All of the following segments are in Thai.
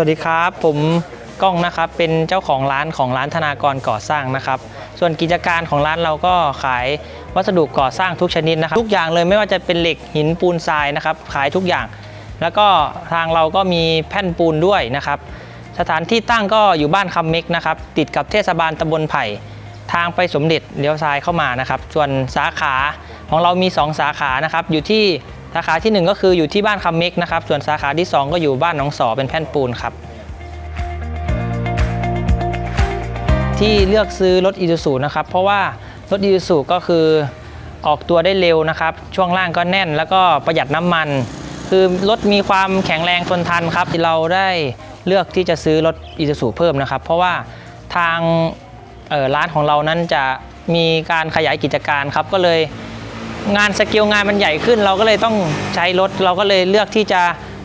วัสดีครับ ผมก้องนะครับเป็นเจ้าของร้านของร้านธนากรก่อสร้างนะครับ ส่วนกิจการของร้านเราก็ขายวัสดุก่อสร้างทุกชนิดนะครับ ทุกอย่างเลยไม่ว่าจะเป็นเหล็กหินปูนทรายนะครับ ขายทุกอย่าง แล้วก็ทางเราก็มีแผ่นปูนด้วยนะครับ สถานที่ตั้งก็อยู่บ้านคำเม็กนะครับ ติดกับเทศบาลตำบลไผ่ทางไปสมเด็จเลี้ยวซ้ายเข้ามานะครับ ส่วนสาขาของเรามี 2 สาขานะครับ อยู่ที่าขาทีหนึ่1 ก็คืออยู่ที่บ้านคำเม็กนะครับ ส่วนสาขาที่ 2 ก็อยู่บ้านหนองสอเป็นแผ่นปูนครับ ที่เลือกซื้อรถอี u ู u นะครับ เพราะว่ารถอี u ู u ก็คือออกตัวได้เร็วนะครับ ช่วงล่างก็แน่นแล้วก็ประหยัดน้ำมัน คือรถมีความแข็งแรงทนทันครับเราได้เลือกที่จะซื้อรถอี u ู u เพิ่มนะครับ เพราะว่าทางร้านของเรานั้นจะมีการขยายกิจการครับก็เลย งานสเกิลงานมันใหญ่ขึ้น เราก็เลยต้องใช้รถ เราก็เลยเลือกที่จะ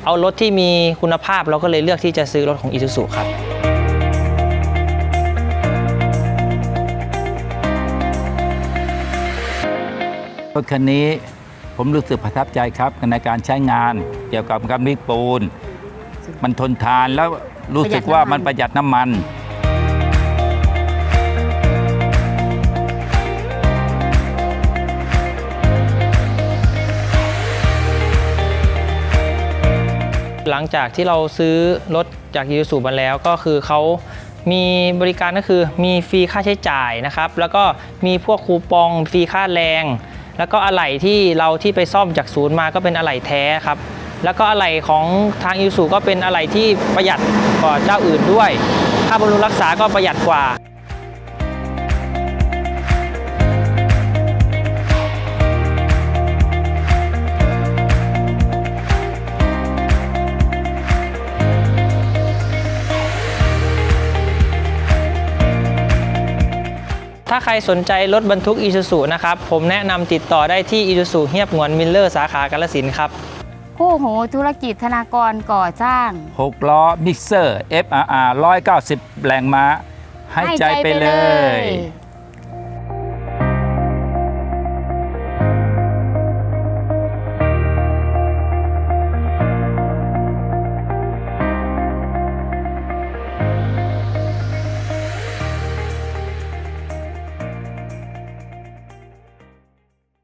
เอารถที่มีคุณภาพ เราก็เลยเลือกที่จะซื้อรถของอี u ู u ครับรถคันนี้ผมรู้สึกประทับใจครับในการใช้งานเกี่ยวกับการวิปูน มันทนทานแล้วรู้สึกว่ามันประหยัดน้ำมัน หลังจากที่เราซื้อรถจากยูสูมาแล้วก็คือเขามีบริการก็คือมีฟรีค่าใช้จ่ายนะครับ แล้วก็มีพวกคูปองฟรีค่าแรง แล้วก็อะไหล่ที่เราที่ไปซ่อมจากศูนย์มาก็เป็นอะไหล่แท้ครับ แล้วก็อะไหล่ของทางยูสูก็เป็นอะไหล่ที่ประหยัดกว่าเจ้าอื่นด้วย ค่าบำรุงรักษาก็ประหยัดกว่า ถ้าใครสนใจรถบรรทุกอี u ู u นะครับ ผมแนะนำติดต่อได้ที่อี u ู u เฮียบหงวนมิลเลอร์สาขากาลสินธุ์ครับ คู่หูธุรกิจธนากรก่อสร้าง 6 ล้อมิกเซอร์ FRR 190 แรงม้า ให้ใจไปเลย